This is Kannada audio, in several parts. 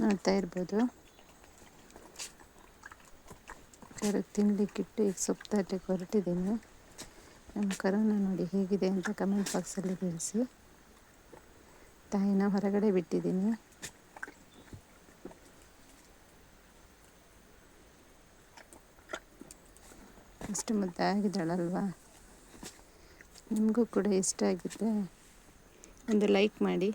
ನೋಡ್ತಾ ಇರ್ಬೋದು. ಕರೆಕ್ಟ್ ತಿನ್ಲಿಕ್ಕಿಟ್ಟು ಈಗ ಸೊಪ್ಪು ತರಲಿಕ್ಕೆ ಹೊರಟಿದ್ದೀನಿ. ನಮ್ಮ ಕರೋನ ನೋಡಿ ಹೇಗಿದೆ ಅಂತ ಕಮೆಂಟ್ ಬಾಕ್ಸಲ್ಲಿ ತಿಳಿಸಿ. ತಾಯಿನ ಹೊರಗಡೆ ಬಿಟ್ಟಿದ್ದೀನಿ. ಅಷ್ಟು ಮುದ್ದೆ ಆಗಿದ್ದಾಳಲ್ವಾ? ನಿಮಗೂ ಕೂಡ ಇಷ್ಟ ಆಗಿದ್ದೆ ಒಂದು ಲೈಕ್ ಮಾಡಿ.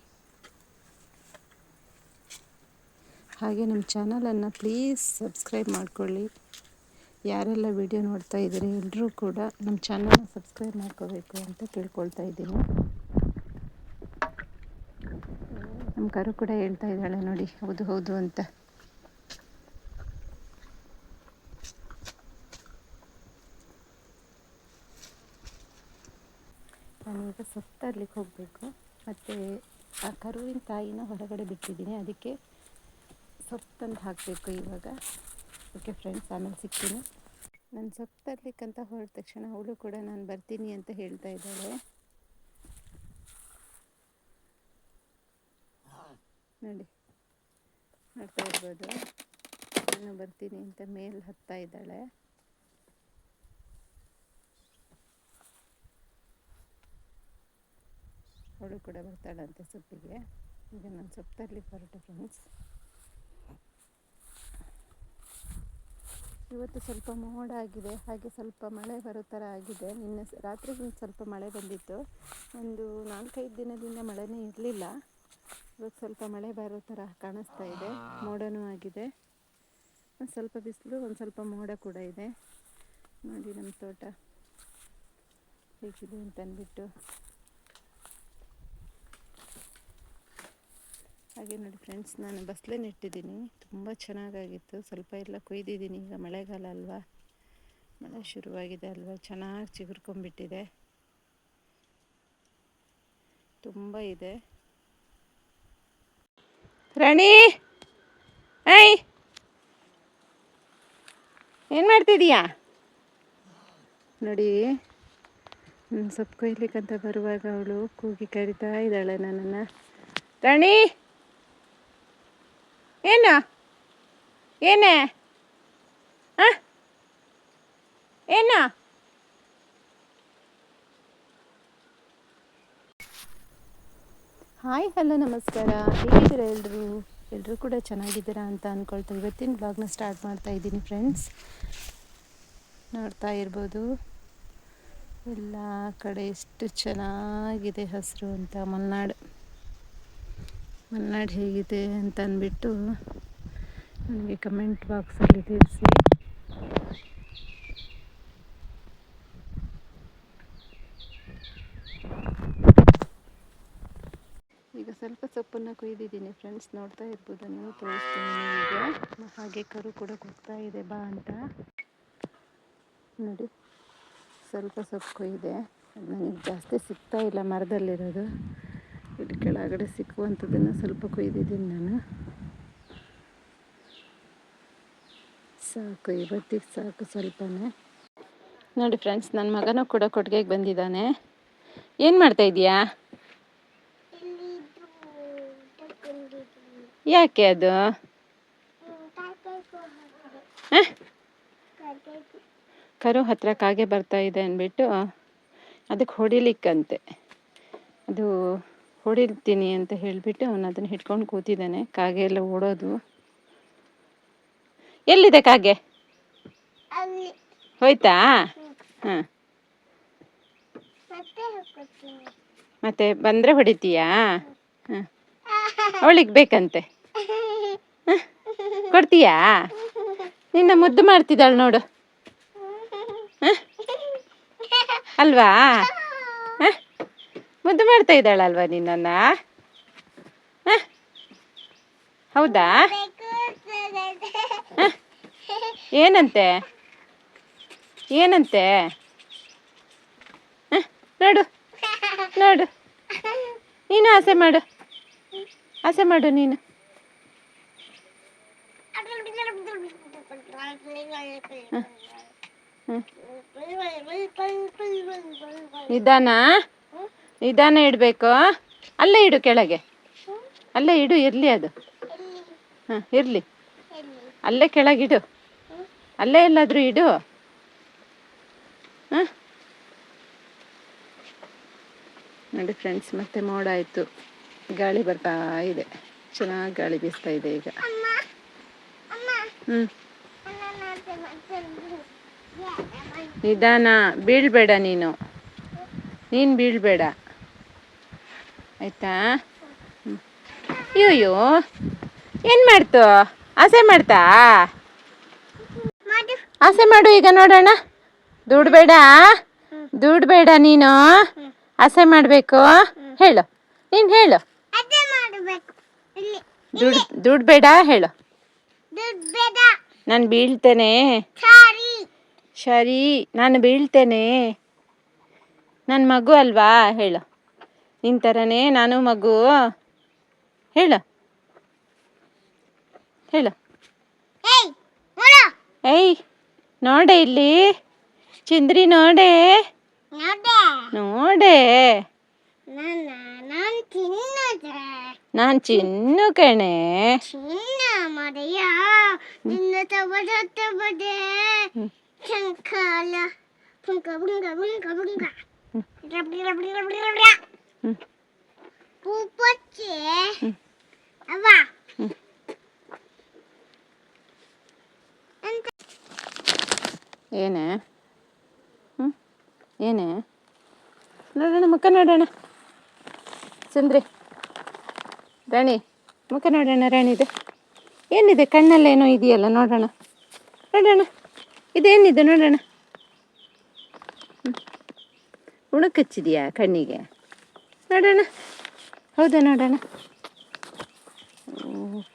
ಹಾಗೆ ನಮ್ಮ ಚಾನಲನ್ನು ಪ್ಲೀಸ್ ಸಬ್ಸ್ಕ್ರೈಬ್ ಮಾಡಿಕೊಳ್ಳಿ. ಯಾರೆಲ್ಲ ವಿಡಿಯೋ ನೋಡ್ತಾ ಇದ್ದೀರಿ ಎಲ್ಲರೂ ಕೂಡ ನಮ್ಮ ಚಾನಲ್ನ ಸಬ್ಸ್ಕ್ರೈಬ್ ಮಾಡ್ಕೋಬೇಕು ಅಂತ ತಿಳ್ಕೊಳ್ತಾ ಇದ್ದೀನಿ. ನಮ್ಮ ಕರು ಕೂಡ ಹೇಳ್ತಾ ಇದ್ದಾಳೆ ನೋಡಿ, ಹೌದು ಹೌದು ಅಂತ. ನಾನೀಗ ಸೊಪ್ಪು ಹೋಗಬೇಕು. ಮತ್ತು ಆ ಕರುವಿನ ತಾಯಿನ ಹೊರಗಡೆ ಬಿಟ್ಟಿದ್ದೀನಿ. ಅದಕ್ಕೆ ಸೊಪ್ಪು ತಂದು ಹಾಕಬೇಕು ಇವಾಗ. ಓಕೆ ಫ್ರೆಂಡ್ಸ್ ಆಮೇಲೆ ಸಿಗ್ತೀನಿ. ನಾನು ಸೊಪ್ಪು ತರಲಿಕ್ಕಂತ ಹೊರಟ ತಕ್ಷಣ ಅವಳು ಕೂಡ ನಾನು ಬರ್ತೀನಿ ಅಂತ ಹೇಳ್ತಾ ಇದ್ದಾಳೆ. ನೋಡಿ ನೋಡ್ತಾ ಇರ್ಬೋದು. ನಾನು ಬರ್ತೀನಿ ಅಂತ ಮೇಲೆ ಹತ್ತಾ ಇದ್ದಾಳೆ. ಅವಳು ಕೂಡ ಬರ್ತಾಳಂತೆ ಸೊಪ್ಪಿಗೆ ಈಗ ನಾನು ಸೊಪ್ಪು ತರಲಿಕ್ಕೆ ಫ್ರೆಂಡ್ಸ್ ಇವತ್ತು ಸ್ವಲ್ಪ ಮೋಡ ಆಗಿದೆ ಹಾಗೆ ಸ್ವಲ್ಪ ಮಳೆ ಬರೋ ಥರ ಆಗಿದೆ. ನಿನ್ನೆ ರಾತ್ರಿ ಸ್ವಲ್ಪ ಮಳೆ ಬಂದಿತ್ತು. ಒಂದು ನಾಲ್ಕೈದು ದಿನದಿಂದ ಮಳೆನೇ ಇರಲಿಲ್ಲ. ಇವತ್ತು ಸ್ವಲ್ಪ ಮಳೆ ಬರೋ ಥರ ಕಾಣಿಸ್ತಾ ಇದೆ. ಮೋಡನೂ ಆಗಿದೆ. ಒಂದು ಸ್ವಲ್ಪ ಬಿಸಿಲು ಒಂದು ಸ್ವಲ್ಪ ಮೋಡ ಕೂಡ ಇದೆ. ನೋಡಿ ನಮ್ಮ ತೋಟ ಹೇಗಿದೆ ಅಂತ ಹಾಗೆ ನೋಡಿ ಫ್ರೆಂಡ್ಸ್ ನಾನು ಬಸ್ಲೆ ನೆಟ್ಟಿದ್ದೀನಿ ತುಂಬ ಚೆನ್ನಾಗಾಗಿತ್ತು. ಸ್ವಲ್ಪ ಎಲ್ಲ ಕೊಯ್ದಿದ್ದೀನಿ. ಈಗ ಮಳೆಗಾಲ ಅಲ್ವಾ? ಮಳೆ ಶುರುವಾಗಿದೆ ಅಲ್ವಾ? ಚೆನ್ನಾಗಿ ಚಿಗುರ್ಕೊಂಡ್ಬಿಟ್ಟಿದೆ. ತುಂಬ ಇದೆ. ರಾಣಿ! ಐ ಏನು ಮಾಡ್ತಿದೀಯಾ? ನೋಡಿ ಸೊಪ್ಪು ಕೊಯ್ಲಿಕ್ಕಂತ ಬರುವಾಗ ಅವಳು ಕೂಗಿ ಕರಿತಾ ಇದ್ದಾಳೆ ನನ್ನನ್ನು. ರಾಣಿ! ಏನು? ಏನೇ? ಏನ? ಹಾಯ್, ಹಲೋ, ನಮಸ್ಕಾರ. ಹೇಗಿದ್ದೀರಾ ಎಲ್ಲರೂ ಎಲ್ಲರೂ ಕೂಡ ಚೆನ್ನಾಗಿದ್ದೀರಾ ಅಂತ ಅಂದ್ಕೊಳ್ತಾ ಇವತ್ತಿನ ಬ್ಲಾಗ್ನ ಸ್ಟಾರ್ಟ್ ಮಾಡ್ತಾ ಇದ್ದೀನಿ ಫ್ರೆಂಡ್ಸ್. ನೋಡ್ತಾ ಇರ್ಬೋದು. ಎಲ್ಲ ಕಡೆ ಎಷ್ಟು ಚೆನ್ನಾಗಿದೆ ಹಸಿರು ಅಂತ ಮಲೆನಾಡು. ಮಲೆನಾಡು ಹೇಗಿದೆ ಅಂತ ಅಂದ್ಬಿಟ್ಟು ನನಗೆ ಕಮೆಂಟ್ ಬಾಕ್ಸಲ್ಲಿ ತಿಳಿಸಿ. ಈಗ ಸ್ವಲ್ಪ ಸೊಪ್ಪನ್ನು ಕೊಯ್ದಿದ್ದೀನಿ ಫ್ರೆಂಡ್ಸ್, ನೋಡ್ತಾ ಇರ್ಬೋದು ನೀವು? ತೋರಿಸ್ತೀನಿ ಈಗ ಹಾಗೆ ಕರು ಕೂಡ ಕೊಡ್ತಾ ಇದೆ, ಬಾ ಅಂತ. ನೋಡಿ, ಸ್ವಲ್ಪ ಸೊಪ್ಪು ಕೊಯ್ದೆ ನನಗೆ ಜಾಸ್ತಿ ಸಿಗ್ತಾ ಇಲ್ಲ ಮರದಲ್ಲಿರೋದು. ಇಲ್ಲಿ ಕೆಳಗಡೆ ಸಿಕ್ಕುವಂಥದ್ದನ್ನು ಸ್ವಲ್ಪ ಕೊಯ್ದಿದ್ದೀನಿ ನಾನು. ಸಾಕು, ಇವತ್ತಿಗೆ ಸಾಕು ಸ್ವಲ್ಪನೇ. ನೋಡಿ ಫ್ರೆಂಡ್ಸ್ ನನ್ನ ಮಗನೂ ಕೂಡ ಕೊಟ್ಟಿಗೆಗೆ ಬಂದಿದ್ದಾನೆ. ಏನು ಮಾಡ್ತಾ ಇದೀಯಾ ಯಾಕೆ ಅದು? ಕರು ಹತ್ರ ಕಾಗೆ ಬರ್ತಾ ಇದೆ ಅಂದ್ಬಿಟ್ಟು ಅದಕ್ಕೆ ಹೊಡಿಲಿಕ್ಕಂತೆ. ಅದು ಹೊಡಿತೀನಿ ಅಂತ ಹೇಳಿಬಿಟ್ಟು ಅವನು ಅದನ್ನು ಹಿಡ್ಕೊಂಡು ಕೂತಿದ್ದಾನೆ. ಕಾಗೆ ಎಲ್ಲ ಓಡೋದು. ಎಲ್ಲಿದೆ ಕಾಗೆ? ಹೋಯ್ತಾ? ಹಾಂ. ಮತ್ತೆ ಬಂದರೆ ಹೊಡಿತೀಯಾ? ಹಾಂ. ಅವಳಿಗೆ ಬೇಕಂತೆ. ಕೊಡ್ತೀಯಾ? ನಿನ್ನ ಮುದ್ದು ಮಾಡ್ತಿದ್ದಾಳೆ ನೋಡು. ಅಲ್ವಾ? ಮುದ್ದು ಮಾಡ್ತಾ ಇದ್ದಾಳಲ್ವಾ ನಿನ್ನ ಹೌದಾ? ಏನಂತೆ? ಏನಂತೆ? ನೋಡು. ನೋಡು. ನೀನು ಆಸೆ ಮಾಡು. ಆಸೆ ಮಾಡು ನೀನು. ನಿಧಾನ. ನಿಧಾನ ಇಡಬೇಕು ಅಲ್ಲೇ ಇಡು ಕೆಳಗೆ. ಅಲ್ಲೇ ಇಡು, ಇರಲಿ ಅದು. ಹಾಂ, ಇರಲಿ. ಅಲ್ಲೇ ಕೆಳಗಿಡು ಅಲ್ಲೇ ಎಲ್ಲಾದರೂ ಇಡು. ಹಾಂ? ನೋಡಿ ಫ್ರೆಂಡ್ಸ್ ಮತ್ತೆ ಮೋಡ ಆಯಿತು. ಗಾಳಿ ಬರ್ತಾ ಇದೆ. ಚೆನ್ನಾಗಿ ಗಾಳಿ ಬೀಸ್ತಾ ಇದೆ ಈಗ. ಹ್ಞೂ ನಿಧಾನ, ಬೀಳ್ಬೇಡ ನೀನು. ನೀನು ಬೀಳ್ಬೇಡ. ಆಯ್ತಾ? ಅಯ್ಯೋ ಏನು ಮಾಡ್ತು? ಆಸೆ ಮಾಡ್ತಾ? ಆಸೆ ಮಾಡು ಈಗ ನೋಡೋಣ. ದುಡ್ಬೇಡ? ದುಡ್ಬೇಡ ನೀನು? ಆಸೆ ಮಾಡಬೇಕು? ಹೇಳು. ನೀನು ಹೇಳು. ದುಡ್ ದುಡ್ಬೇಡ ಹೇಳು. ನಾನು ಬೀಳ್ತೇನೆ. ಸರಿ. ನಾನು ಬೀಳ್ತೇನೆ. ನನ್ನ ಮಗು ಅಲ್ವಾ? ಹೇಳು. ನಿನ್ನ ಥರನೇ ನಾನು ಮಗು. ಹೇಳು. ಹೇಳ. ಏಯ್ ನೋಡೆ. ಇಲ್ಲಿ. ಚಂದ್ರಿ ನೋಡೆ. ನೋಡೆ. ನಾನು ಚಿನ್ನು ಕಣೆ. ಚಿನ್ನ ಮರೆಯ ನಿನ್ನ ತವದ ತವದೆ ಶಂಕಾಲ ಪುಂಕ ಬುಂಗ ಬುಂಗ ಬುಂಗ ರಬ್ಡಿ ರಬ್ಡಿ ರಬ್ಡಿ ರಬ್ಡಿ ಹ್ಮ್. ಪೂಪಚ್ಚೆ ಹ್ಮ್. ಅವ್ವ ಹ್ಮ್. ಅಂತ ಏನೇ ಹ್ಞೂ ಏನೇ ನೋಡೋಣ ಮುಖ ನೋಡೋಣ ಸುಂದ್ರಿ ರಾಣಿ ಮುಖ ನೋಡೋಣ ರಾಣಿದೆ ಏನಿದೆ ಕಣ್ಣಲ್ಲೇನೋ ಇದೆಯಲ್ಲ ನೋಡೋಣ ನೋಡೋಣ ಇದೇನಿದೆ ನೋಡೋಣ ಹ್ಮ್. ಉಣುಕಚ್ಚಿದೆಯಾ ಕಣ್ಣಿಗೆ ನೋಡೋಣ. ಹೌದಾ, ನೋಡೋಣ.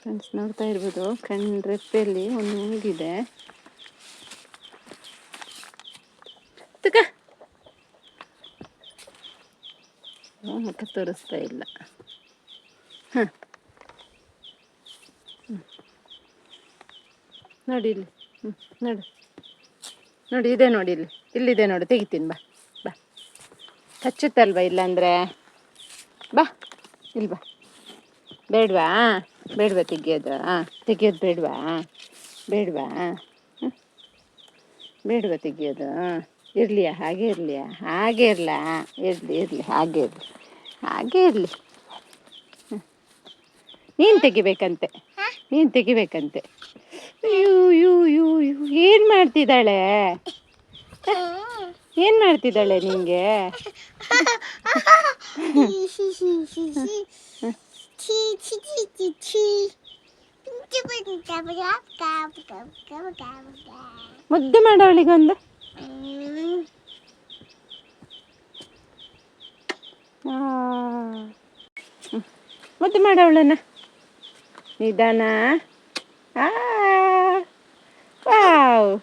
ಫ್ರೆಂಡ್ಸ್ ನೋಡ್ತಾ ಇರ್ಬೋದು. ಕಣ್ಣು ರೆಪ್ಪೆಯಲ್ಲಿ ಒಂದು ಮೂಗಿದೆ ತುಕ. ಮುಖ ತೋರಿಸ್ತಾ ಇಲ್ಲ. ಹಾಂ. ನೋಡಿ ಇಲ್ಲಿ. ಹ್ಞೂ ನೋಡು. ನೋಡಿ, ಇದೆ ನೋಡಿ ಇಲ್ಲಿ. ಇಲ್ಲಿದೆ ನೋಡಿ. ತೆಗಿತೀನಿ, ಬಾ. ಬಾ. ಹಚ್ಚುತ್ತಲ್ವ ಇಲ್ಲಾಂದ್ರೆ? ಬಾ, ಇಲ್ಲಿ ಬಾ. ಬೇಡವಾ? ಬೇಡವಾ ತೆಗಿಯೋದು? ಹಾಂ ತೆಗಿಯೋದು ಬೇಡವಾ? ಬೇಡವಾ? ಬೇಡವಾ ತೆಗಿಯೋದು? ಇರಲಿಯಾ? ಹಾಗೆ ಇರಲಿಯಾ? ಹಾಗೆ ಇರಲ? ಇರಲಿ ಇರಲಿ, ಹಾಗೆ ಇರಲಿ. ಹಾಗೆ ಇರಲಿ. ನೀನು ತೆಗಿಬೇಕಂತೆ. ನೀನು ತೆಗಿಬೇಕಂತೆ. ಅಯ್ಯೋ ಯೂ ಯೂ ಯೂ. ಏನು ಮಾಡ್ತಿದ್ದಾಳೆ? ಏನು ಮಾಡ್ತಿದ್ದಾಳೆ ನಿಂಗೆ? ಮುದ್ದು. ಹ್ಮ್. ಮುದ್ದು ಮಾಡವಳನ್ನ ನಿಧಾನ. ಆ. ವಾವ್.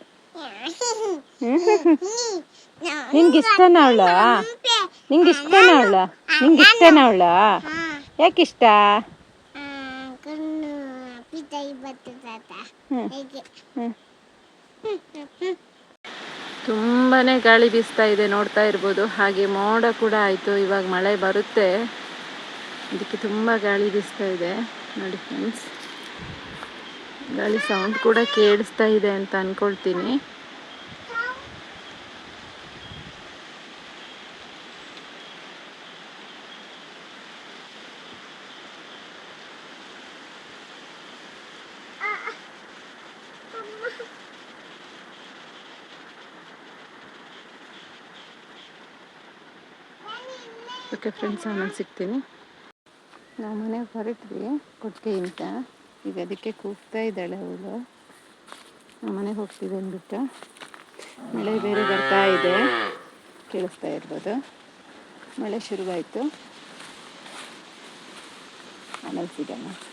ನಿನ್ಗೆ ಇಷ್ಟನ ಅವಳು? ನಿಂಗೆ ಇಷ್ಟನ ಅವಳು? ನಿಂಗೆ ಇಷ್ಟನ ಅವಳು? ಯಾಕೆ ಇಷ್ಟ. ತುಂಬಾನೇ ಗಾಳಿ ಬೀಸ್ತಾ ಇದೆ ನೋಡ್ತಾ ಇರ್ಬೋದು. ಹಾಗೆ ಮೋಡ ಕೂಡ ಆಯಿತು ಇವಾಗ ಮಳೆ ಬರುತ್ತೆ. ಅದಕ್ಕೆ ತುಂಬ ಗಾಳಿ ಬೀಸ್ತಾ ಇದೆ. ನೋಡಿ ಫ್ರೆಂಡ್ಸ್ ಗಾಳಿ ಸೌಂಡ್ ಕೂಡ ಕೇಳಿಸ್ತಾ ಇದೆ ಅಂತ ಅಂದ್ಕೊಳ್ತೀನಿ ಓಕೆ ಫ್ರೆಂಡ್ಸ್ ಆಮೇಲೆ ಸಿಗ್ತೀನಿ. ನಾವು ಮನೆಗೆ ಹೊರಟ್ವಿ ಕೊಟ್ಟಿಗೆ ಅಂತ ಈಗ ಅದಕ್ಕೆ ಕೂಗ್ತಾ ಇದ್ದಾಳೆ ಅವಳು. ನಾವು ಮನೆಗೆ ಹೋಗ್ತಿದ್ದೆ ಅಂದ್ಬಿಟ್ಟು. ಮಳೆ ಬೇರೆ ಬರ್ತಾ ಇದೆ. ಕೇಳಿಸ್ತಾ ಇರ್ಬೋದು. ಮಳೆ ಶುರುವಾಯಿತು. ಆಮೇಲೆ ಸಿಗೋಣ.